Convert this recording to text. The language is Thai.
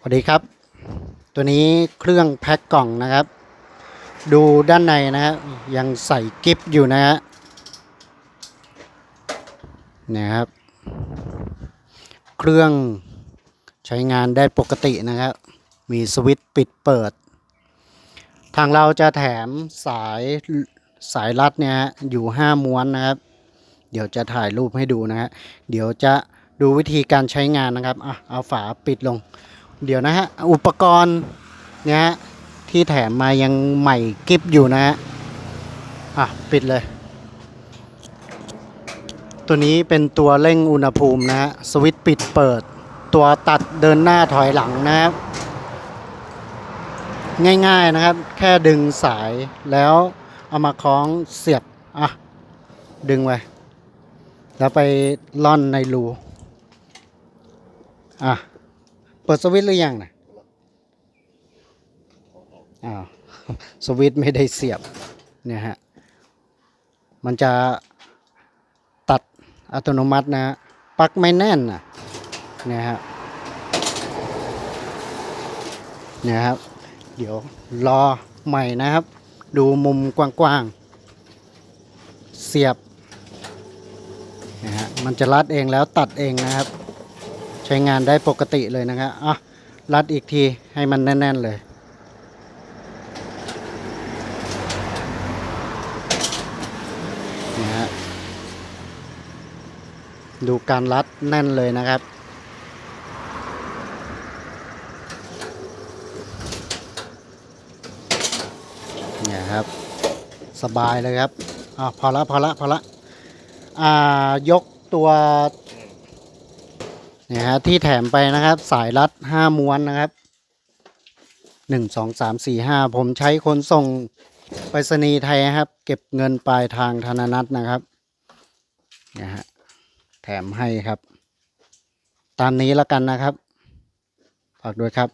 สวัสดีครับ ตัวนี้เครื่องแพ็คกล่องนะครับ ดูด้านในนะฮะยังใส่กิฟต์อยู่นะฮะเนี่ยครับ เครื่องใช้งานได้ปกตินะครับ มีสวิตช์ปิดเปิด ทางเราจะแถมสายสายรัดเนี่ยอยู่ 5 ม้วนนะครับ เดี๋ยวจะถ่ายรูปให้ดูนะฮะเดี๋ยวจะดูวิธีการใช้งานนะครับอะเอาฝาปิดลง เดี๋ยวนะฮะ อุปกรณ์เนี่ยฮะที่แถมมายังใหม่กิฟอยู่นะฮะ อะ ปิดเลย ตัวนี้เป็นตัวเร่งอุณหภูมินะฮะ สวิตช์ปิดเปิด ตัวตัดเดินหน้าถอยหลังนะครับ ง่ายๆนะครับ แค่ดึงสายแล้วเอามาคล้องเสียบ อะ ดึงไว้ แล้วไปล่อนในรู อะ ปิดสวิตหรือยังนะอ้าวสวิตไม่ได้เสียบเนี่ยฮะ มันจะตัดอัตโนมัตินะปักไม่แน่นนะเนี่ยฮะเนี่ยครับ เดี๋ยวรอใหม่นะครับ ดูมุมกว้างๆ เสียบนะฮะมันจะรัดเองแล้วตัดเองนะครับ ใช้งานได้ปกติเลยนะครับอะรัดอีกทีให้มันแน่น ๆ เลย นะฮะ ดูการรัดแน่นเลยนะครับเนี่ยครับ สบายเลยครับอ่าพอละพอละพอละอ่ายกตัว เนี่ยฮะที่แถมไปนะครับ สายรัดห้าม้วนนะครับหนึ่งสองสามสี่ห้าผมใช้ขนส่งไปรษณีย์ไทยครับ เก็บเงินปลายทางธนนัตนะครับเนี่ยฮะแถมให้ครับ ตามนี้แล้วกันนะครับ ฝากด้วยครับ